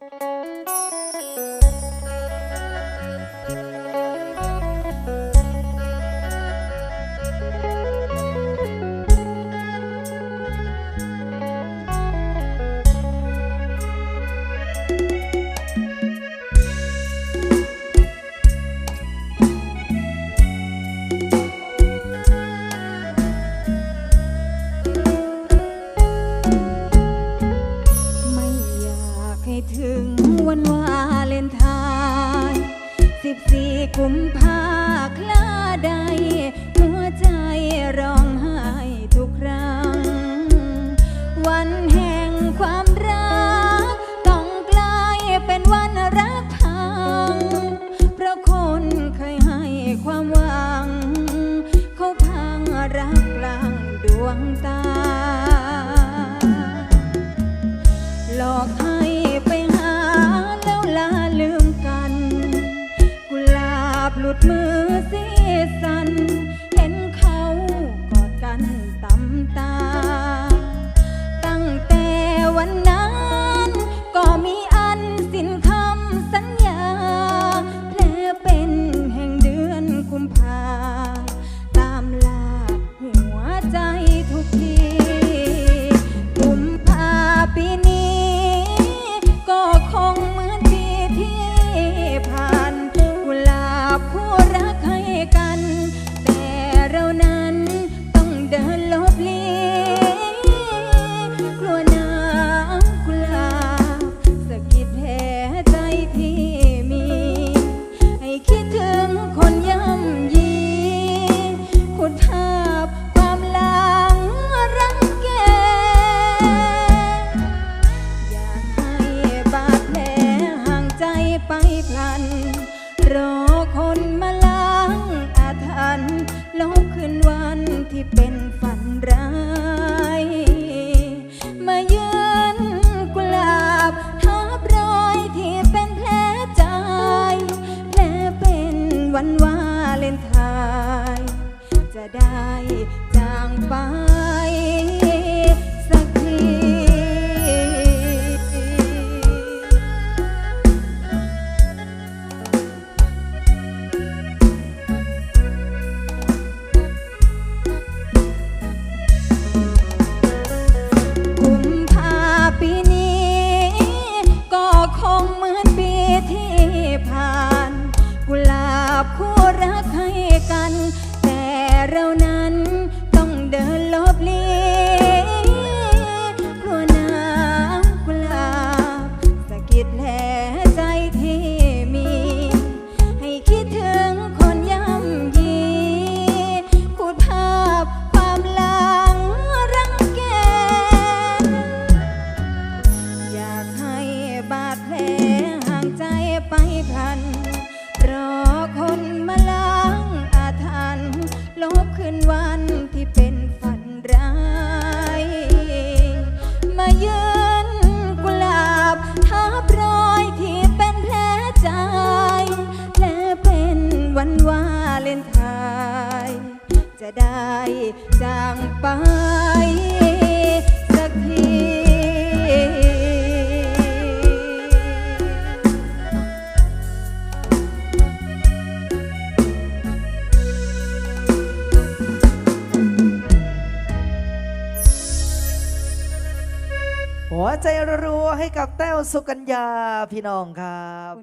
Música ถึงวันวาเลนไทน์สิบสี่กุมภาคลาใด พลัน รอคนมาล้างอาถรรพ์แล้คืนวันที่เป็นฝันร้าย มาเยือนกุหลาบทับรอยที่เป็นแผลใจ แผลเป็นวันวาเลนไทน์จะได้จางไป กัน แต่เรานะ วันวาเลนไทยจะได้จางไปสักทีหัวใจรัวให้กับแต้วสุกัญญาพี่น้องครับ